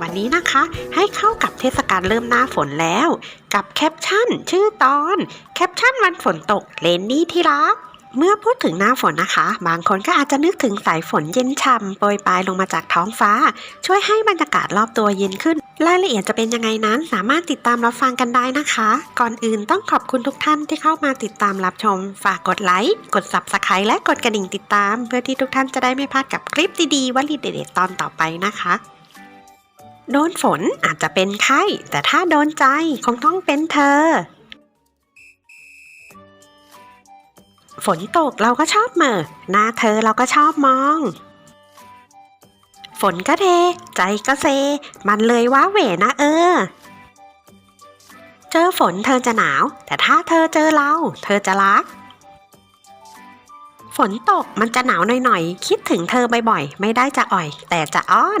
วันนี้นะคะให้เข้ากับเทศกาลเริ่มหน้าฝนแล้ว กับแคปชั่น ชื่อตอน แคปชั่นวันฝนตกเลนนี่ที่รัก เมื่อพูดถึงหน้าฝนนะคะ บางคนก็อาจจะนึกถึงสายฝนเย็นฉ่ำโปรยปลายลงมาจากท้องฟ้า ช่วยให้บรรยากาศรอบตัวเย็นขึ้นรายละเอียดจะเป็นยังไงนั้นสามารถติดตามรับฟังกันได้นะคะ ก่อนอื่นต้องขอบคุณทุกท่านที่เข้ามาติดตามรับชม ฝากกดไลค์กด subscribe และกดกระดิ่งติดตาม เพื่อที่ทุกท่านจะได้ไม่พลาดกับคลิปดีๆวลีเด็ดๆตอนต่อไปนะคะ โดนฝนอาจจะเป็นไข้ แต่ถ้าโดนใจคงต้องเป็นเธอ ฝนตกเราก็ชอบเหมอหน้าเธอเราก็ชอบมอง ฝนก็เท ใจก็เซ มันเลยว้าเหวนะเออ เจอฝนเธอจะหนาว แต่ถ้าเธอเจอเรา เธอจะรัก ฝนตกมันจะหนาวหน่อยๆ คิดถึงเธอบ่อยๆ ไม่ได้จะอ่อย แต่จะอ้อน